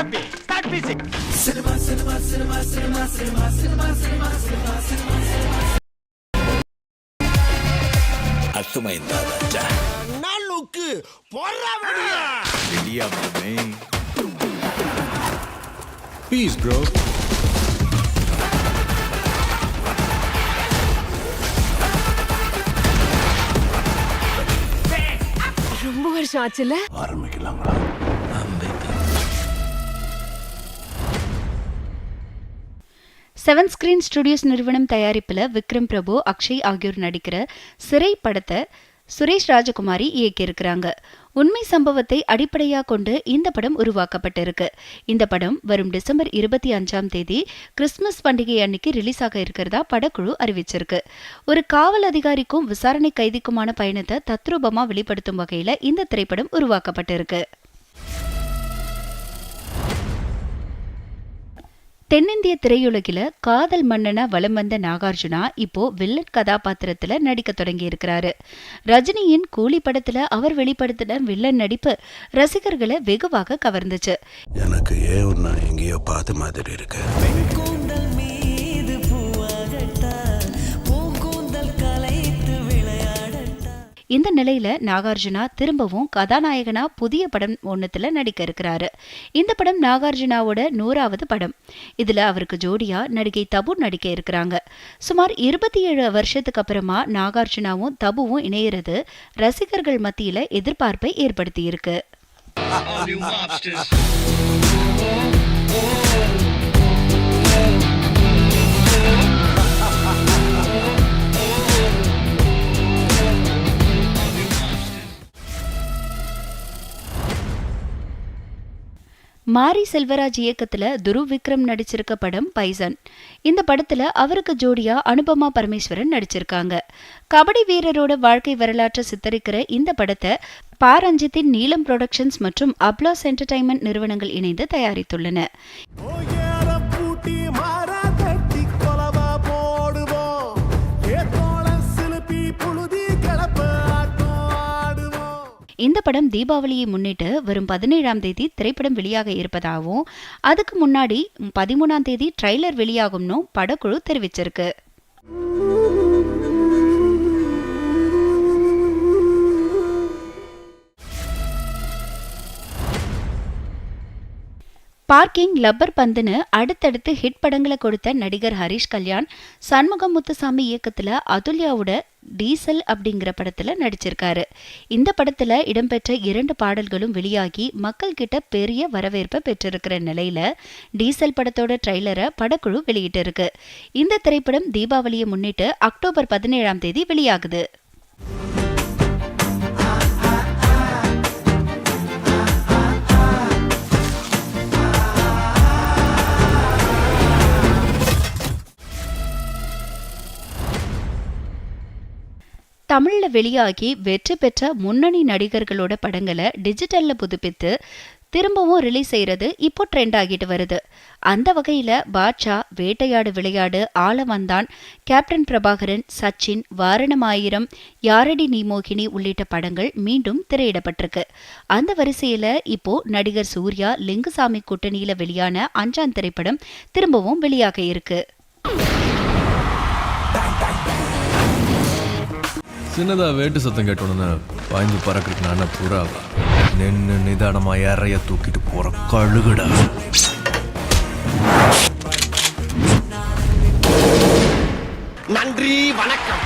happy. Start music. Cinema, cinema, cinema, cinema, cinema, cinema, cinema, cinema, cinema, cinema. அத்துமை தாதா ரொம்ப வருஷம் ஆச்சுல ஆரம்பிக்கலாங்களா seven screen studios நிறுவனம் தயாரிப்பில் விக்ரம் பிரபு அக்ஷய் ஆகியோர் நடிக்கிற சிறை படத்தை சுரேஷ் ராஜகுமாரி இயக்கியிருக்கிறாங்க. உண்மை சம்பவத்தை அடிப்படையாக கொண்டு இந்த படம் உருவாக்கப்பட்டிருக்கு. இந்த படம் வரும் டிசம்பர் இருபத்தி அஞ்சாம் தேதி கிறிஸ்துமஸ் பண்டிகை அன்னைக்கு ரிலீஸ் ஆக இருக்கிறதா படக்குழு அறிவிச்சிருக்கு. ஒரு காவல் அதிகாரிக்கும் விசாரணை கைதிக்குமான பயணத்தை தத்ரூபமா வெளிப்படுத்தும் வகையில இந்த திரைப்படம் உருவாக்கப்பட்டிருக்கு. தென்னிந்திய திரையுலகில காதல் மன்னனா வலம் வந்த நாகார்ஜுனா இப்போ வில்லன் கதாபாத்திரத்துல நடிக்க தொடங்கி இருக்கிறாரு ரஜினியின் கூலி படத்துல அவர் வெளிப்படுத்தின வில்லன் நடிப்பு ரசிகர்களை வெகுவாக கவர்ந்துச்சு. எனக்கு ஏன் எங்கேயோ பார்த்த மாதிரி இருக்கு? இந்த நிலையில நாகார்ஜுனா திரும்பவும் கதாநாயகனா புதிய படம் ஒன்னுத்துல நடிக்க இருக்கிறாரு இந்த படம் நாகார்ஜுனாவோட நூறாவது படம் இதுல அவருக்கு ஜோடியா நடிகை தபு நடிக்க இருக்கிறாங்க சுமார் இருபத்தி ஏழு வருஷத்துக்கு அப்புறமா நாகார்ஜுனாவும் தபுவும் இணையிறது ரசிகர்கள் மத்தியில எதிர்பார்ப்பை ஏற்படுத்தி இருக்கு மாரி செல்வராஜ் இயக்கத்துல துருவ் விக்ரம் நடிச்சிருக்க படம் பைசன். இந்த படத்துல அவருக்கு ஜோடியா அனுபமா பரமேஸ்வரன் நடிச்சிருக்காங்க. கபடி வீரரோட வாழ்க்கை வரலாற்றை சித்தரிக்கிற இந்த படத்தை பா ரஞ்சித்தின் நீலம் புரொடக்ஷன்ஸ் மற்றும் அப்லாஸ் என்டர்டைன்மெண்ட் நிறுவனங்கள் இணைந்து தயாரித்துள்ளன. இந்த படம் தீபாவளியை முன்னிட்டு வரும் பதினேழாம் தேதி திரைப்படம் வெளியாக இருப்பதாகவும் அதுக்கு முன்னாடி பதிமூணாம் தேதி ட்ரைலர் வெளியாகும்னு படக்குழு தெரிவிச்சிருக்கு. பார்க்கிங் லப்பர் பந்துன்னு அடுத்தடுத்து ஹிட் படங்களை கொடுத்த நடிகர் ஹரிஷ் கல்யாண் சண்முகம் முத்துசாமி இயக்கத்துல அதுல்யாவோட டீசல் அப்படிங்கிற படத்துல நடிச்சிருக்காரு. இந்த படத்துல இடம்பெற்ற இரண்டு பாடல்களும் வெளியாகி மக்கள் கிட்ட பெரிய வரவேற்பை பெற்றிருக்கிற நிலையில டீசல் படத்தோட ட்ரெய்லரை படக்குழு வெளியிட்டிருக்கு. இந்த திரைப்படம் தீபாவளியை முன்னிட்டு அக்டோபர் பதினேழாம் தேதி வெளியாகுது. தமிழ்ல வெளியாகி வெற்றி பெற்ற முன்னணி நடிகர்களோட படங்களை டிஜிட்டல்ல புதுப்பித்து திரும்பவும் ரிலீஸ் செய்கிறது இப்போ ட்ரெண்ட் ஆகிட்டு வருது. அந்த வகையில பாட்ஷா வேட்டையாடு விளையாடு ஆள வந்தான் கேப்டன் பிரபாகரன் சச்சின் வாரணமாயிரம் யாரடி நீமோகினி உள்ளிட்ட படங்கள் மீண்டும் திரையிடப்பட்டிருக்கு. அந்த வரிசையில இப்போ நடிகர் சூர்யா லிங்குசாமி கூட்டணியில வெளியான அஞ்சாம் திரைப்படம் திரும்பவும் வெளியாக இருக்கு. சின்னதாக வேட்டு சத்தம் கேட்டோன்னு பாய்ஞ்சு பறக்கிறதுக்கு நான் புறாவா நின்று நிதானமாக இறைய தூக்கிட்டு போற கழுகுடா. நன்றி வணக்கம்.